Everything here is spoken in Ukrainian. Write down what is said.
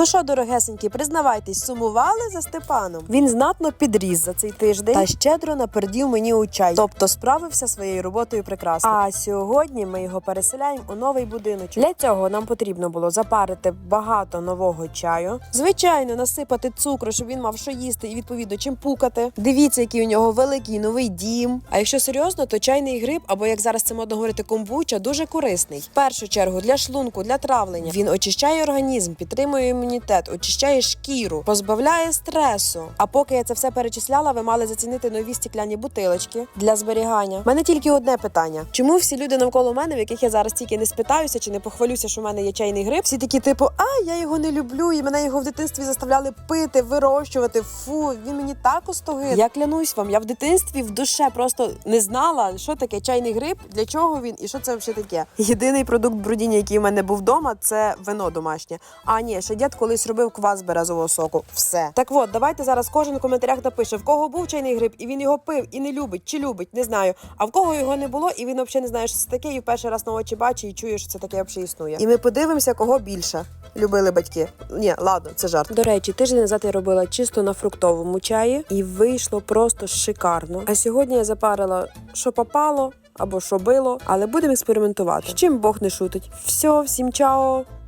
Ну що, дорогесенькі, признавайтесь, сумували за Степаном? Він знатно підріс за цей тиждень та щедро напердів мені у чай, тобто справився своєю роботою прекрасно. А сьогодні ми його переселяємо у новий будиночок. Для цього нам потрібно було запарити багато нового чаю. Звичайно, насипати цукру, щоб він мав що їсти і відповідно чим пукати. Дивіться, який у нього великий новий дім. А якщо серйозно, то чайний гриб, або як зараз це модно говорити, комбуча, дуже корисний. В першу чергу для шлунку, для травлення. Він очищає організм, підтримує імунітет, очищає шкіру, позбавляє стресу. А поки я це все перечисляла, ви мали зацінити нові стікляні бутилочки для зберігання. У мене тільки одне питання: чому всі люди навколо мене, в яких я зараз тільки не спитаюся чи не похвалюся, що в мене є чайний гриб, всі такі, типу, а я його не люблю, і мене його в дитинстві заставляли пити, вирощувати. Фу, він мені так остогид. Я клянусь вам, я в дитинстві в душе просто не знала, що таке чайний гриб, для чого він і що це взагалі таке. Єдиний продукт брудіння, який в мене був вдома, це вино домашнє. А ні, ще дід колись робив квас березового соку. Все. Так от, давайте зараз кожен в коментарях напише, в кого був чайний гриб, і він його пив і не любить, чи любить, не знаю. А в кого його не було, і він взагалі не знає, що це таке, і в перший раз на очі бачить і чує, що це таке взагалі існує. І ми подивимося, кого більше любили батьки. Ні, ладно, це жарт. До речі, тиждень назад я робила чисто на фруктовому чаї, і вийшло просто шикарно. А сьогодні я запарила, що попало. Або що било, але будемо експериментувати. З чим Бог не шутить. Все, всім чао!